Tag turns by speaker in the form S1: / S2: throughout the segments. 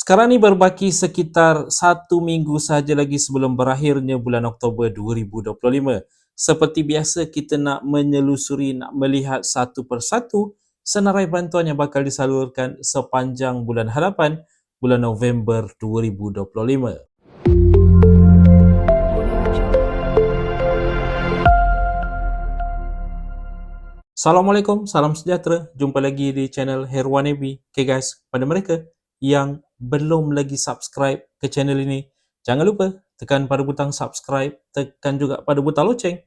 S1: Sekarang ni berbaki sekitar satu minggu sahaja lagi sebelum berakhirnya bulan Oktober 2025. Seperti biasa kita nak menyelusuri, nak melihat satu persatu senarai bantuan yang bakal disalurkan sepanjang bulan hadapan bulan November 2025. Assalamualaikum, salam sejahtera. Jumpa lagi di channel Herwan Ebi. Okay guys, pada mereka yang belum lagi subscribe ke channel ini, jangan lupa tekan pada butang subscribe, tekan juga pada butang loceng.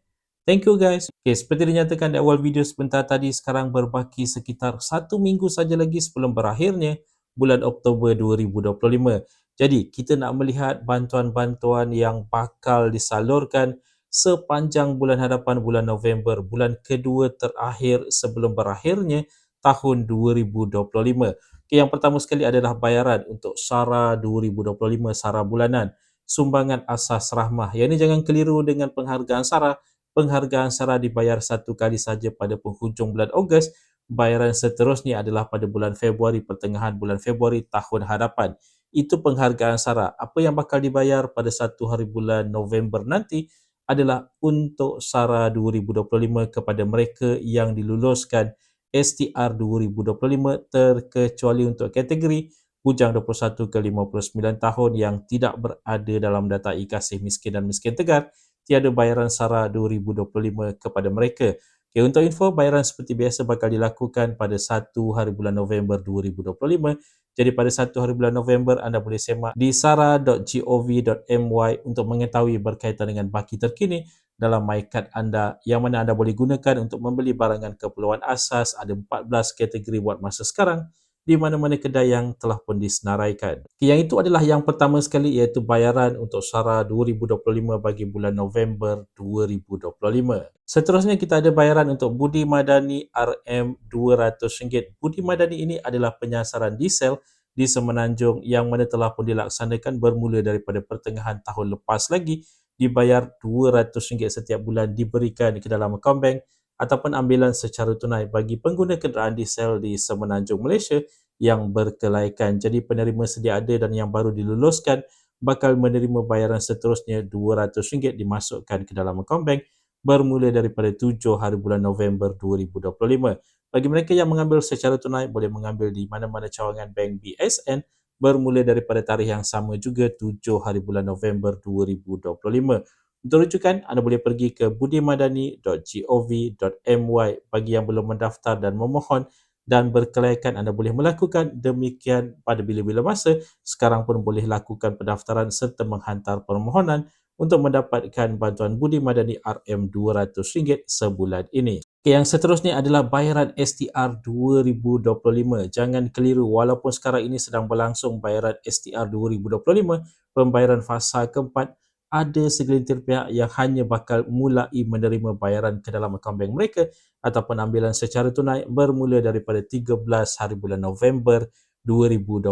S1: Thank you guys. Okay, seperti dinyatakan di awal video sebentar tadi, sekarang berbaki sekitar satu minggu saja lagi sebelum berakhirnya bulan Oktober 2025. Jadi, kita nak melihat bantuan-bantuan yang bakal disalurkan sepanjang bulan hadapan bulan November, bulan kedua terakhir sebelum berakhirnya tahun 2025. Okay, yang pertama sekali adalah bayaran untuk SARA 2025 SARA bulanan sumbangan asas rahmah. Yang ini jangan keliru dengan penghargaan SARA. Penghargaan SARA dibayar satu kali saja pada penghujung bulan Ogos. Bayaran seterusnya adalah pada bulan Februari, pertengahan bulan Februari tahun hadapan. Itu penghargaan SARA. Apa yang bakal dibayar pada satu hari bulan November nanti adalah untuk SARA 2025 kepada mereka yang diluluskan STR 2025 terkecuali untuk kategori bujang 21 ke 59 tahun yang tidak berada dalam data e-kasih miskin dan miskin tegar tiada bayaran SARA 2025 kepada mereka. Okay, untuk info, bayaran seperti biasa bakal dilakukan pada 1 hari bulan November 2025. Jadi pada 1 hari bulan November, anda boleh semak di sara.gov.my untuk mengetahui berkaitan dengan baki terkini dalam MyCard anda yang mana anda boleh gunakan untuk membeli barangan keperluan asas ada 14 kategori buat masa sekarang di mana-mana kedai yang telah pun disenaraikan. Yang itu adalah yang pertama sekali iaitu bayaran untuk SARA 2025 bagi bulan November 2025. Seterusnya kita ada bayaran untuk Budi Madani RM200. Budi Madani ini adalah penyasaran diesel di Semenanjung yang mana telah pun dilaksanakan bermula daripada pertengahan tahun lepas lagi dibayar RM200 setiap bulan diberikan ke dalam akaun bank ataupun ambilan secara tunai bagi pengguna kenderaan diesel di Semenanjung Malaysia yang berkelaikan. Jadi penerima sedia ada dan yang baru diluluskan bakal menerima bayaran seterusnya RM200 dimasukkan ke dalam akaun bank bermula daripada 7 hari bulan November 2025. Bagi mereka yang mengambil secara tunai boleh mengambil di mana-mana cawangan bank BSN bermula daripada tarikh yang sama juga 7 hari bulan November 2025. Untuk rujukan, anda boleh pergi ke budimadani.gov.my bagi yang belum mendaftar dan memohon dan berkelaikan anda boleh melakukan demikian pada bila-bila masa. Sekarang pun boleh lakukan pendaftaran serta menghantar permohonan untuk mendapatkan bantuan Budi Madani RM200 sebulan ini. Yang seterusnya adalah bayaran STR 2025. Jangan keliru walaupun sekarang ini sedang berlangsung bayaran STR 2025, pembayaran fasa keempat ada segelintir pihak yang hanya bakal mulai menerima bayaran ke dalam akaun bank mereka ataupun ambilan secara tunai bermula daripada 13 hari bulan November 2025.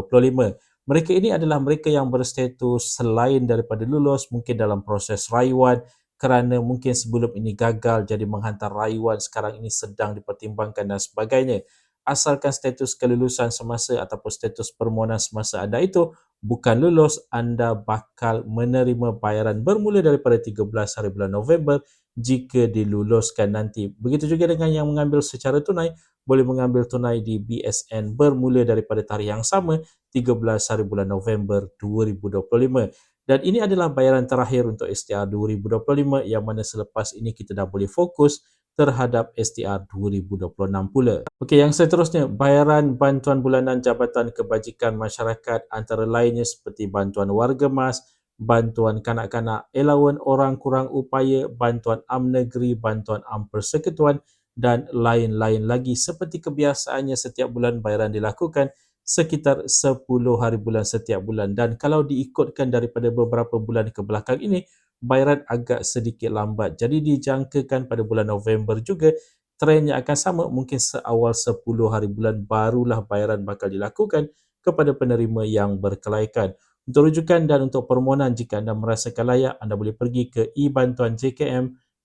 S1: Mereka ini adalah mereka yang berstatus selain daripada lulus mungkin dalam proses rayuan kerana mungkin sebelum ini gagal jadi menghantar rayuan sekarang ini sedang dipertimbangkan dan sebagainya. Asalkan status kelulusan semasa ataupun status permohonan semasa anda itu bukan lulus, anda bakal menerima bayaran bermula daripada 13 hari bulan November jika diluluskan nanti. Begitu juga dengan yang mengambil secara tunai, boleh mengambil tunai di BSN bermula daripada tarikh yang sama 13 hari bulan November 2025. Dan ini adalah bayaran terakhir untuk STR 2025 yang mana selepas ini kita dah boleh fokus terhadap STR 2026 pula. Okey, yang seterusnya, bayaran bantuan bulanan Jabatan Kebajikan Masyarakat antara lainnya seperti bantuan warga mas, bantuan kanak-kanak, elawan orang kurang upaya, bantuan am negeri, bantuan am persekutuan dan lain-lain lagi seperti kebiasaannya setiap bulan bayaran dilakukan sekitar 10 hari bulan setiap bulan dan kalau diikutkan daripada beberapa bulan ke belakang ini bayaran agak sedikit lambat. Jadi dijangkakan pada bulan November juga trennya akan sama mungkin seawal 10 hari bulan barulah bayaran bakal dilakukan kepada penerima yang berkelaikan. Untuk rujukan dan untuk permohonan jika anda merasakan layak, anda boleh pergi ke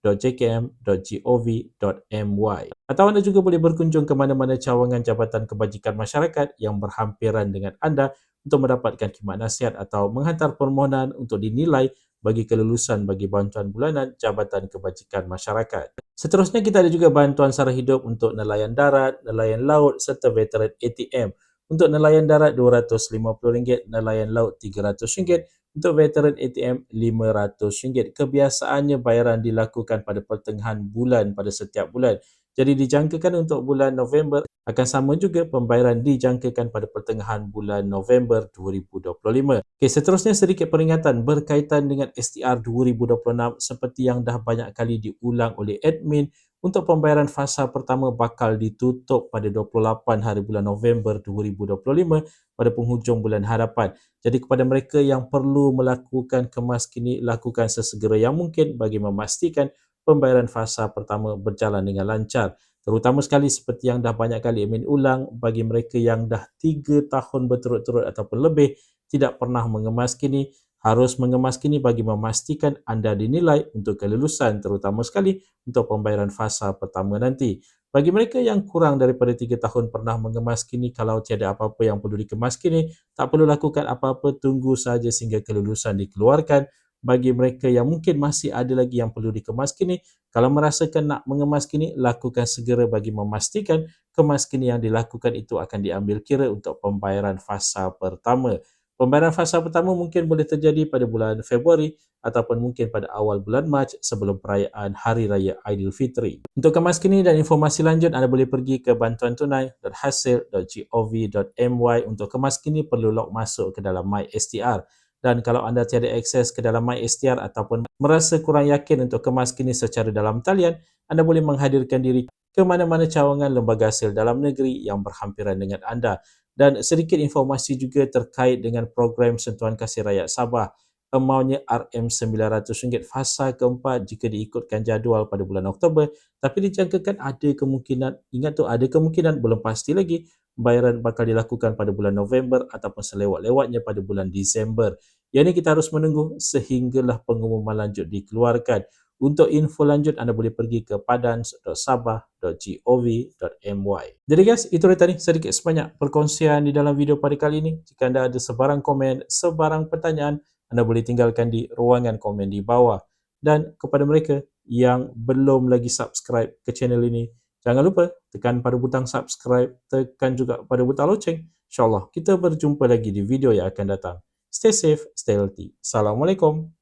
S1: ebantuan.jkm.jkm.gov.my Atau anda juga boleh berkunjung ke mana-mana cawangan Jabatan Kebajikan Masyarakat yang berhampiran dengan anda untuk mendapatkan khidmat nasihat atau menghantar permohonan untuk dinilai bagi kelulusan bagi bantuan bulanan Jabatan Kebajikan Masyarakat. Seterusnya kita ada juga bantuan sara hidup untuk nelayan darat, nelayan laut serta veteran ATM. Untuk nelayan darat RM250, nelayan laut RM300, untuk veteran ATM RM500. Kebiasaannya bayaran dilakukan pada pertengahan bulan pada setiap bulan. Jadi dijangkakan untuk bulan November akan sama juga pembayaran dijangkakan pada pertengahan bulan November 2025. Okey, seterusnya sedikit peringatan berkaitan dengan STR 2026 seperti yang dah banyak kali diulang oleh admin untuk pembayaran fasa pertama bakal ditutup pada 28 hari bulan November 2025 pada penghujung bulan hadapan. Jadi kepada mereka yang perlu melakukan kemas kini, lakukan sesegera yang mungkin bagi memastikan pembayaran fasa pertama berjalan dengan lancar. Terutama sekali seperti yang dah banyak kali Amin ulang bagi mereka yang dah 3 tahun berturut-turut ataupun lebih tidak pernah mengemas kini, harus mengemas kini bagi memastikan anda dinilai untuk kelulusan terutama sekali untuk pembayaran fasa pertama nanti. Bagi mereka yang kurang daripada 3 tahun pernah mengemas kini, kalau tiada apa-apa yang perlu dikemas kini, tak perlu lakukan apa-apa, tunggu saja sehingga kelulusan dikeluarkan bagi mereka yang mungkin masih ada lagi yang perlu dikemas kini, kalau merasakan nak mengemas kini, lakukan segera bagi memastikan kemas kini yang dilakukan itu akan diambil kira untuk pembayaran fasa pertama. Pembayaran fasa pertama mungkin boleh terjadi pada bulan Februari ataupun mungkin pada awal bulan Mac sebelum perayaan Hari Raya Aidilfitri. Untuk kemas kini dan informasi lanjut, anda boleh pergi ke bantuantunai.hasil.gov.my untuk kemas kini perlu log masuk ke dalam MySTR dan kalau anda tiada akses ke dalam MySTR ataupun merasa kurang yakin untuk kemas kini secara dalam talian, anda boleh menghadirkan diri ke mana-mana cawangan lembaga hasil dalam negeri yang berhampiran dengan anda. Dan sedikit informasi juga terkait dengan program Sentuhan Kasih Rakyat Sabah. Amountnya RM900 fasa keempat jika diikutkan jadual pada bulan Oktober. Tapi dijangkakan ada kemungkinan, ingat tu ada kemungkinan, belum pasti lagi, bayaran bakal dilakukan pada bulan November ataupun selewat-lewatnya pada bulan Disember. Yang ini kita harus menunggu sehinggalah pengumuman lanjut dikeluarkan. Untuk info lanjut anda boleh pergi ke padans.sabah.gov.my. Jadi guys, itu dia tadi sedikit sebanyak perkongsian di dalam video pada kali ini. Jika anda ada sebarang komen, sebarang pertanyaan, anda boleh tinggalkan di ruangan komen di bawah. Dan kepada mereka yang belum lagi subscribe ke channel ini, Jangan lupa tekan pada butang subscribe, tekan juga pada butang loceng. InsyaAllah kita berjumpa lagi di video yang akan datang. Stay safe, stay healthy. Assalamualaikum.